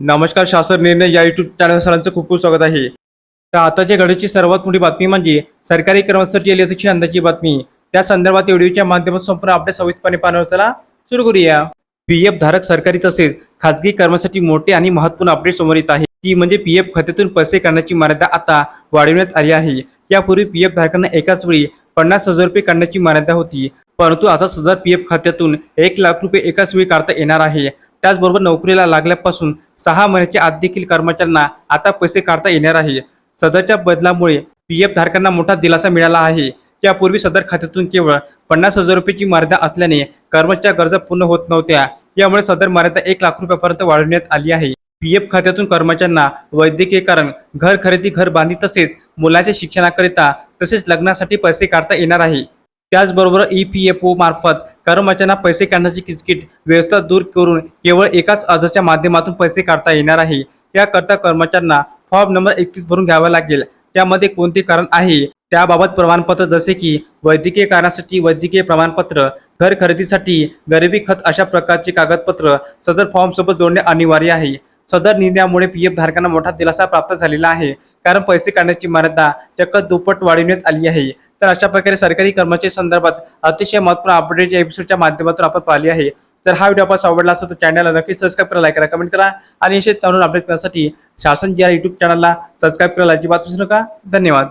नमस्कार शासन निर्णय या युट्यूब चॅनल सरांचं खूप खूप स्वागत आहे. तर आताच्या घडीची सर्वात मोठी बातमी म्हणजे सरकारी कर्मचारी एलएसीची अंदाची बातमी. त्या संदर्भात व्हिडिओच्या माध्यमातून संपूर्ण आपल्या सविस्तरपणे पाहण्यावर चला सुरू करूया. पी एफ धारक सरकारी तसेच खासगी कर्मचारी मोठे आणि महत्त्वपूर्ण अपडेट समोर येत आहे. ती म्हणजे पी एफ खात्यातून पैसे काढण्याची मर्यादा आता वाढविण्यात आली आहे. यापूर्वी पी एफ धारकांना एकाच वेळी पन्नास हजार रुपये काढण्याची मर्यादा होती. परंतु आता सदर पी एफ खात्यातून एक लाख रुपये एकाच वेळी काढता येणार आहे. त्याचबरोबर नोकरीला लागल्यापासून सहा महिन्याच्या आत देखील कर्मचाऱ्यांना आता पैसे काढता येणार आहे. सदरच्या बदलामुळे पी एफ धारकांना मोठा दिलासा मिळाला आहे. यापूर्वी सदर खात्यातून केवळ पन्नास हजार रुपयाची मर्यादा असल्याने कर्मचाऱ्या गरजा पूर्ण होत नव्हत्या. यामुळे सदर मर्यादा एक लाख रुपयापर्यंत वाढवण्यात आली आहे. पी एफ खात्यातून कर्मचाऱ्यांना वैद्यकीय कारण घर खरेदी घर बांधणी तसेच मुलाच्या शिक्षणाकरिता तसेच लग्नासाठी पैसे काढता येणार आहे. त्याचबरोबर ई पी एफ ओ मार्फत कर्मचाऱ्यांना पैसे काढण्याची किचकिट व्यवस्था दूर करून केवळ एकाच अर्जाच्या माध्यमातून पैसे काढता येणार आहे. याकरता कर्मचाऱ्यांना फॉर्म नंबर एकतीस भरून घ्यावा लागेल. त्यामध्ये कोणते कारण आहे? त्याबाबत प्रमाणपत्र जसे की वैद्यकीय कारणासाठी वैद्यकीय प्रमाणपत्र घर खरेदीसाठी गरिबी खत अशा प्रकारचे कागदपत्र सदर फॉर्मसोबत जोडणे अनिवार्य आहे. सदर निर्णयामुळे पी एफ धारकांना मोठा दिलासा प्राप्त झालेला आहे. कारण पैसे काढण्याची मर्यादा चक्क दुप्पट वाढविण्यात आली आहे. तर अशा प्रकारे सरकारी कर्मचारी संदर्भात अतिशय महत्त्वपूर्ण अपडेट या एपिसोडच्या माध्यमातून आपण पाहिली आहे. तर हा व्हिडिओ आपण आवडला असेल तर चॅनलला नक्कीच सबस्क्राईब करा लाईक करा कमेंट करा आणि असे तरुण अपडेट करण्यासाठी शासन जी युट्यूब चॅनलला सबस्क्राईब करायला अजिबात विसरू नका. धन्यवाद.